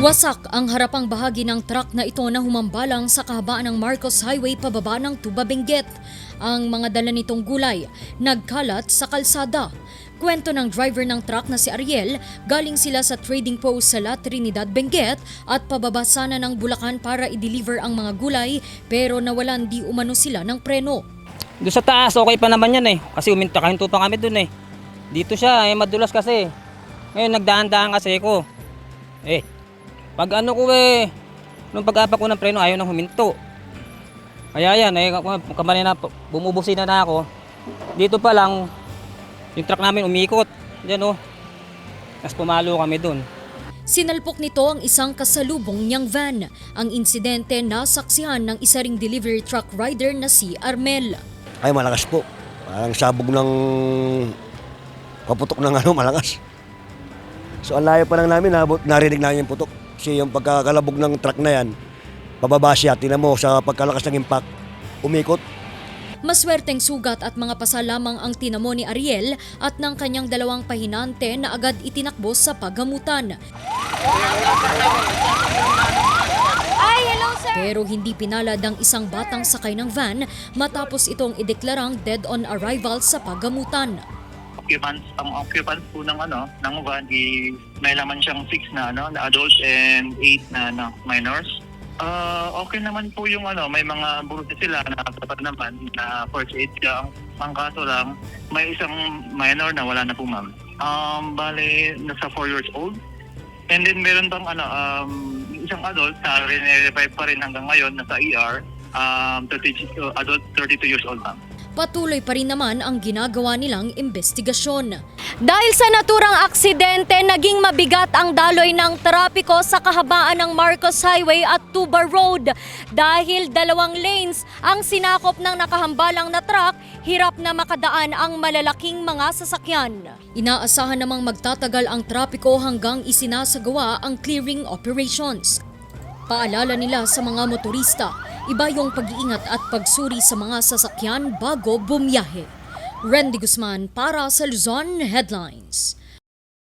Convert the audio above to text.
Wasak ang harapang bahagi ng truck na ito na humambalang sa kahabaan ng Marcos Highway pababa ng Tuba. Ang mga dala nitong gulay nagkalat sa kalsada. Kwento ng driver ng truck na si Ariel, galing sila sa trading post sa La Trinidad, Benguet at pababa sana ng Bulacan para i-deliver ang mga gulay pero nawalan di umano sila ng preno. Doon sa taas, okay pa naman yan eh. Kasi uminta kahinto pa kami doon eh. Dito siya, eh, madulas kasi. Ngayon, nagdaan-daan kasi ko. Eh, pag ano ko eh, nung pag-apak ko ng preno, ayaw nang huminto. Kaya yan, eh, kamali na, bumubusi na na ako. Dito pa lang, yung truck namin umikot. Diyan oh. Tapos pumalo kami doon. Sinalpok nito ang isang kasalubong niyang van. Ang insidente nasaksihan ng isa ring delivery truck rider na si Armel. Ay, malakas po. Parang sabog ng paputok ng ano, malakas. So, ang layo pa lang namin, narinig namin yung putok. Kasi yung pagkakalabog ng truck na yan, pababa siya, tinan mo, sa pagkalakas ng impact, umikot. Maswerteng sugat at mga pasa lamang ang tinamo ni Ariel at ng kanyang dalawang pahinante na agad itinakbo sa paggamutan. Pero hindi pinalad ang isang batang sakay ng van matapos itong ideklarang dead on arrival sa paggamutan. Occupants, ang occupants po ng ano, ng van is may laman siyang 6 na ano, na adults and 8 na ano, minors. Ah, okay naman po yung ano, may mga bruises sila na dapat naman na first aid siya. Ang kaso lang, may isang minor na wala na po ma'am. Um, bale, nasa 4 years old. And then meron bang ano, um, isang adult na rin-revive pa rin hanggang ngayon, nasa ER, um, 30, uh, adult 32 years old ma'am. Patuloy pa rin naman ang ginagawa nilang investigasyon. Dahil sa naturang aksidente, naging mabigat ang daloy ng trapiko sa kahabaan ng Marcos Highway at Tuba Road. Dahil dalawang lanes ang sinakop ng nakahambalang na truck, hirap na makadaan ang malalaking mga sasakyan. Inaasahan namang magtatagal ang trapiko hanggang isinasagawa ang clearing operations. Paalala nila sa mga motorista, iba yung pag-iingat at pagsuri sa mga sasakyan bago bumiyahe. Randy Guzman para sa Luzon Headlines.